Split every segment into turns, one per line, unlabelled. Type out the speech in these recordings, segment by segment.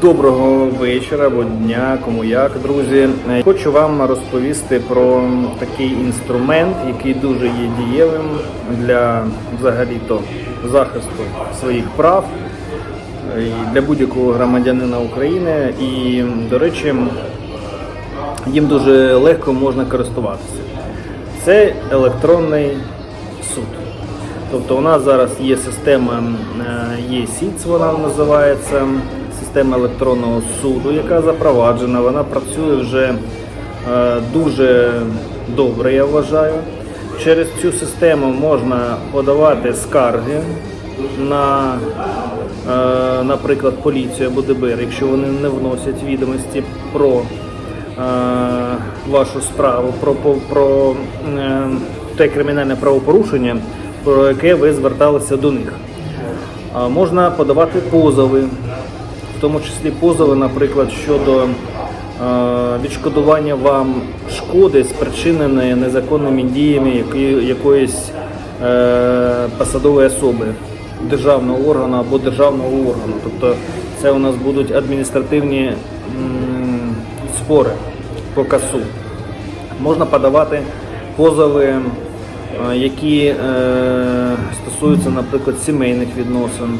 Доброго вечора або дня, кому як, друзі. Е, Хочу вам розповісти про такий інструмент, який дуже є дієвим для взагалі-то захисту своїх прав е, для будь-якого громадянина України. І, до речі, їм дуже легко можна користуватися. Це електронний суд. Тобто у нас зараз є система є СІЦ, вона називається система електронного суду, яка запроваджена. Вона працює вже е, дуже добре, я вважаю. Через цю систему можна подавати скарги на, е, наприклад, поліцію або ДБР, якщо вони не вносять відомості про е, вашу справу, про, про, про те кримінальне правопорушення, про яке ви зверталися до них. Можна подавати позови, в тому числі позови, наприклад, щодо е, відшкодування вам шкоди, спричиненої незаконними діями якоїсь е, посадової особи державного органу або державного органу. Тобто це у нас будуть адміністративні спори по касу. Можна подавати позови, е, які стосуються, наприклад, сімейних відносин,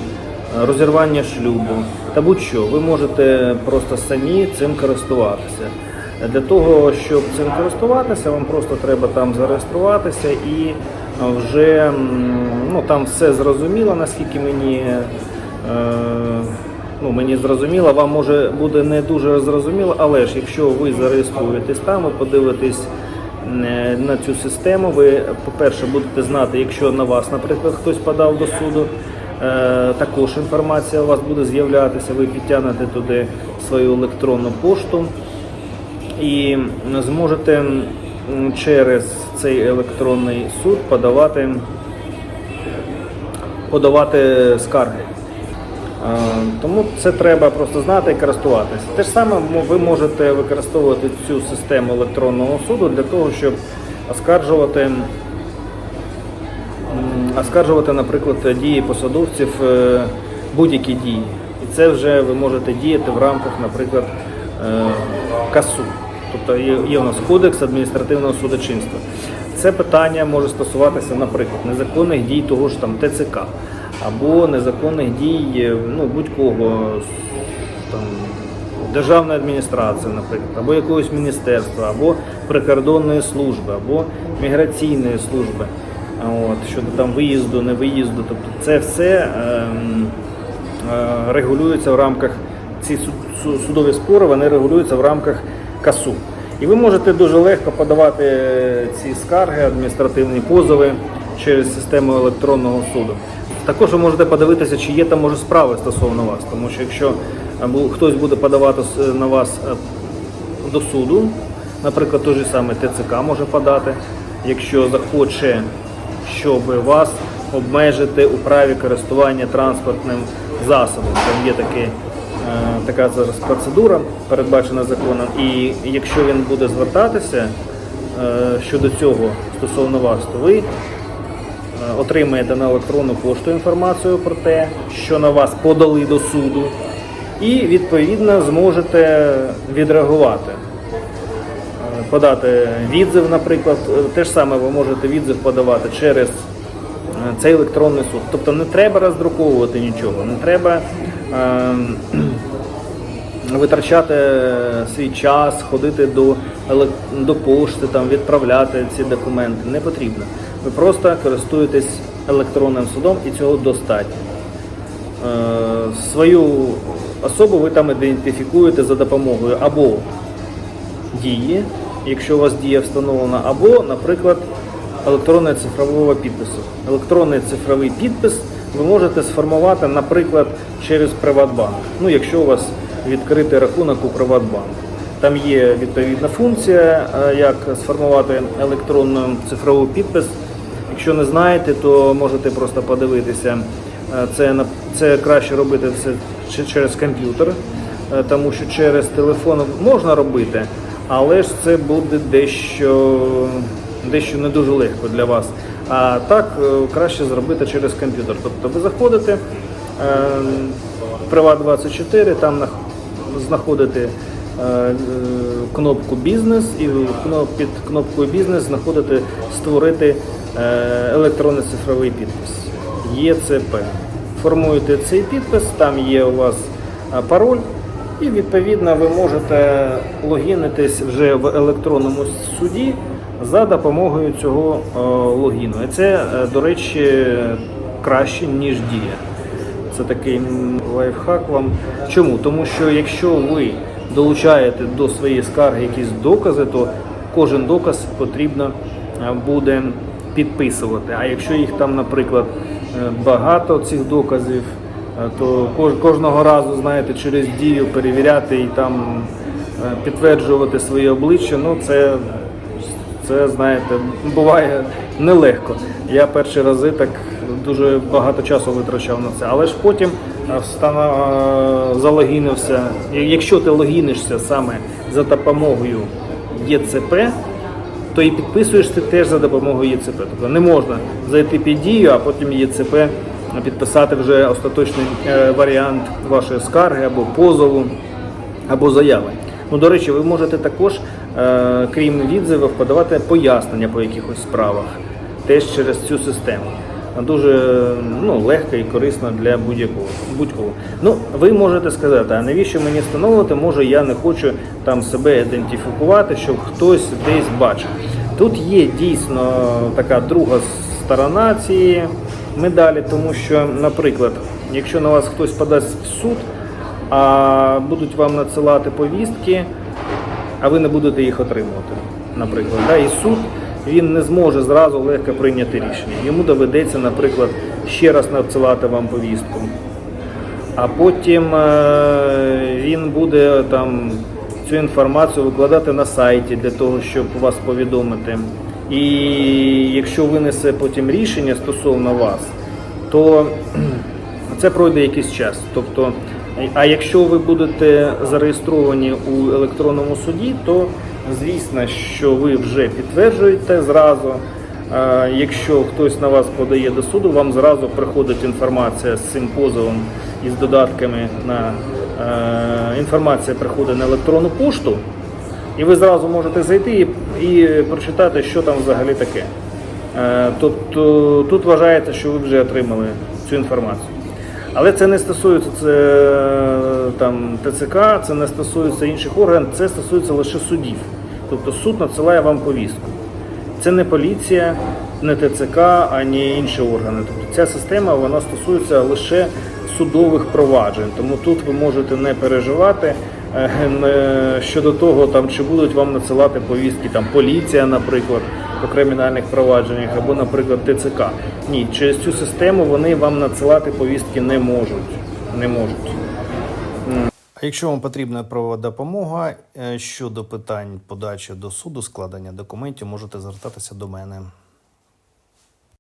розірвання шлюбу та будь-що. Ви можете просто самі цим користуватися. Для того, щоб цим користуватися, вам просто треба там зареєструватися і вже ну, там все зрозуміло, наскільки мені. е, ну, мені зрозуміло, вам може буде не дуже зрозуміло, але ж якщо ви зареєструєтесь там, ви подивитесь е, на цю систему, ви, по-перше, будете знати, якщо на вас, наприклад, хтось подав до суду, також інформація у вас буде з'являтися, ви підтягнете туди свою електронну пошту і зможете через цей електронний суд подавати, подавати скарги. Е, Тому це треба просто знати і користуватися. Те ж саме ви можете використовувати цю систему електронного суду для того, щоб оскаржувати, оскаржувати, наприклад, дії посадовців, е, будь-які дії. І це вже ви можете діяти в рамках, наприклад, е, КАСУ. Тобто є, у нас кодекс адміністративного судочинства. Це питання може стосуватися, наприклад, незаконних дій того ж там ТЦК або незаконних дій е, ну, будь-кого там, державної адміністрації, наприклад, або якогось міністерства, або прикордонної служби, або міграційної служби. От, щодо там виїзду, не виїзду. Тобто це все ем, е, регулюється в рамках ці судові спори, вони регулюються в рамках КАСУ. І ви можете дуже легко подавати е, ці скарги, адміністративні позови через систему електронного суду. Також ви можете подивитися, чи є там може справи стосовно вас, тому що якщо е, хтось буде подавати на вас до суду, наприклад, той же самий ТЦК може подати, якщо захоче, щоб вас обмежити у праві користування транспортним засобом. Там є таке, така зараз процедура, передбачена законом, і якщо він буде звертатися е, щодо цього стосовно вас, то ви е, отримаєте на електронну пошту інформацію про те, що на вас подали до суду, і відповідно зможете відреагувати. Е, Подати відзив, наприклад, Е, те ж саме ви можете відзив подавати через е, цей електронний суд. Тобто не треба роздруковувати нічого, не треба е, витрачати свій час, ходити до, до пошти, там, відправляти ці документи. Не потрібно. Ви просто користуєтесь електронним судом і цього достатньо. Е, Свою особу ви там ідентифікуєте за допомогою або дії, якщо у вас дія встановлена, або, наприклад, електронного цифрового підпису. Електронний цифровий підпис ви можете сформувати, наприклад, через Приватбанк. Ну, якщо у вас відкритий рахунок у Приватбанку. Там є відповідна функція, е, як сформувати електронний цифровий підпис. Якщо не знаєте, то можете просто подивитися. Е, Це, це краще робити все через комп'ютер, е, тому що через телефон можна робити, але ж це буде дещо, дещо не дуже легко для вас. А так е, краще зробити через комп'ютер. Тобто ви заходите, е, Приват24, там знаходите е, кнопку бізнес і під кнопкою бізнес знаходите створити електронний цифровий підпис. ЄЦП. Формуєте цей підпис, там є у вас пароль, і відповідно ви можете логінитись вже в електронному суді за допомогою цього е, логіну. І це, е, до речі, краще, ніж дія. Це такий лайфхак вам. Чому? Тому що якщо ви долучаєте до своєї скарги якісь докази, то кожен доказ потрібно е, буде підписувати. А якщо їх там, наприклад, багато цих доказів, то кож- кожного разу, знаєте, через дію перевіряти і там е, підтверджувати своє обличчя, ну це це, знаєте, буває нелегко. Я перші рази так дуже багато часу витрачав на це. Але ж потім е, е, залогінився. Якщо ти логінишся саме за допомогою ЄЦП, то і підписуєш ти теж за допомогою ЄЦП. Тобто не можна зайти під дію, а потім ЄЦП підписати вже остаточний е, варіант вашої скарги або позову або заяви. Ну, до речі, ви можете також, е, крім відзивів, подавати пояснення по якихось справах теж через цю систему. Дуже ну, легко і корисно для будь-якого. будь-кого. Ну, ви можете сказати, а навіщо мені встановлювати? Може, я не хочу там себе ідентифікувати, щоб хтось десь бачив. Тут є дійсно така друга сторона цієї медалі, тому що, наприклад, якщо на вас хтось подасть в суд, а будуть вам надсилати повістки, а ви не будете їх отримувати, наприклад. Да? І суд він не зможе зразу легко прийняти рішення. Йому доведеться, наприклад, ще раз надсилати вам повістку. А потім е, він буде там цю інформацію викладати на сайті для того, щоб вас повідомити. І якщо винесе потім рішення стосовно вас, то це пройде якийсь час. Тобто, а якщо ви будете зареєстровані у електронному суді, то звісно, що ви вже підтверджуєте зразу. Якщо хтось на вас подає до суду, вам зразу приходить інформація з цим позовом із додатками на е, інформація приходить на електронну пошту, і ви зразу можете зайти і, і прочитати, що там взагалі таке. Е, Тобто тут вважається, що ви вже отримали цю інформацію. Але це не стосується це, там, ТЦК, це не стосується інших органів, це стосується лише судів. Тобто суд надсилає вам повістку. Це не поліція, не ТЦК, ані інші органи. Тобто ця система вона стосується лише судових проваджень. Тому тут ви можете не переживати щодо того, там, чи будуть вам надсилати повістки там, поліція, наприклад, по кримінальних провадженнях, або, наприклад, ТЦК. Ні, через цю систему вони вам надсилати повістки не можуть. Не можуть. А якщо вам потрібна правова допомога е, щодо питань подачі до суду, складення документів, можете звертатися до мене.